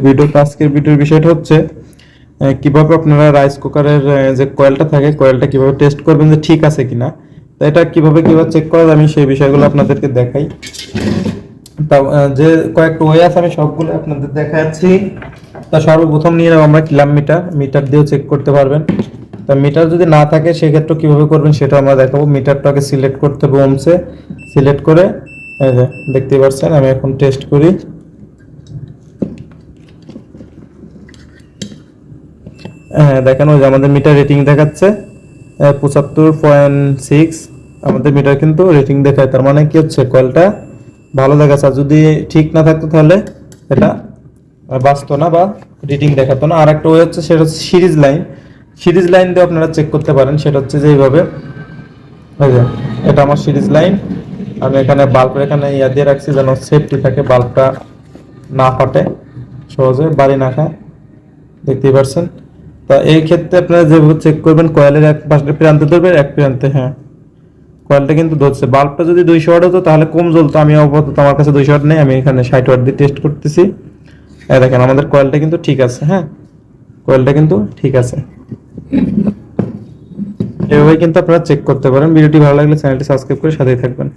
Video আজকের ভিডিওর বিষয়টা হচ্ছে কীভাবে আপনারা রাইস কুকারের যে কয়েলটা থাকে কয়েলটা কীভাবে টেস্ট করবেন যে ঠিক আছে কিনা, তো এটা কীভাবে কীভাবে চেক করা আমি সেই বিষয়গুলো আপনাদেরকে দেখাই। তা যে কয়েকটা ওয়ে আছে, আমি সবগুলো আপনাদের দেখাচ্ছি। তা সর্বপ্রথম নিয়ে নেব আমরা কিলাম মিটার মিটার দিয়েও চেক করতে পারবেন। তা মিটার যদি না থাকে সেক্ষেত্রে কীভাবে করবেন সেটা আমরা দেখাবো। মিটারটাকে সিলেক্ট করতে হবে ওমসে সিলেক্ট করে, এই যে, দেখতেই পাচ্ছেন, আমি এখন টেস্ট করি হ্যাঁ দেখেন ওই যে আমাদের মিটার রেটিং দেখাচ্ছে পঁচাত্তর পয়েন্ট সিক্স আমাদের মিটার কিন্তু রেটিং দেখায়। তার মানে কি হচ্ছে? কয়েলটা ভালো দেখাচ্ছে। যদি ঠিক না থাকতো তাহলে এটা বাঁচতো না বা রিডিং দেখাতো না। আর একটা ওয়ে হচ্ছে, সেটা হচ্ছে সিরিজ লাইন। সিরিজ লাইন দিয়ে আপনারা চেক করতে পারেন। সেটা হচ্ছে যে এইভাবে। এটা আমার সিরিজ লাইন। আমি এখানে বাল্বের এখানে ইয়া দিয়ে রাখছি যেন সেফটি থাকে বাল্বটা না ফাটে। সহজে বাড়ি না খায়। দেখতেই পারছেন? তা এই ক্ষেত্রে আপনারা যেভাবে চেক করবেন কয়েলের এক পাশে প্রান্তে ধরবেন, এক প্রান্তে হ্যাঁ। কয়েলটা কিন্তু ধরছে। বাল্বটা যদি দুইশো ওয়াট হতো, তাহলে কম জ্বলতো। আমি আপাতত আমার কাছে দুইশো ওয়াট নেই, আমি এখানে ষাট ওয়াট দিয়ে টেস্ট করতেছি। এই দেখেন, আমাদের কয়েলটা কিন্তু ঠিক আছে হ্যাঁ। কয়েলটা কিন্তু ঠিক আছে। এভাবে কিন্তু আপনারা চেক করতে পারেন। ভিডিওটি ভালো লাগলে চ্যানেলটি সাবস্ক্রাইব করে সাথেই থাকবেন।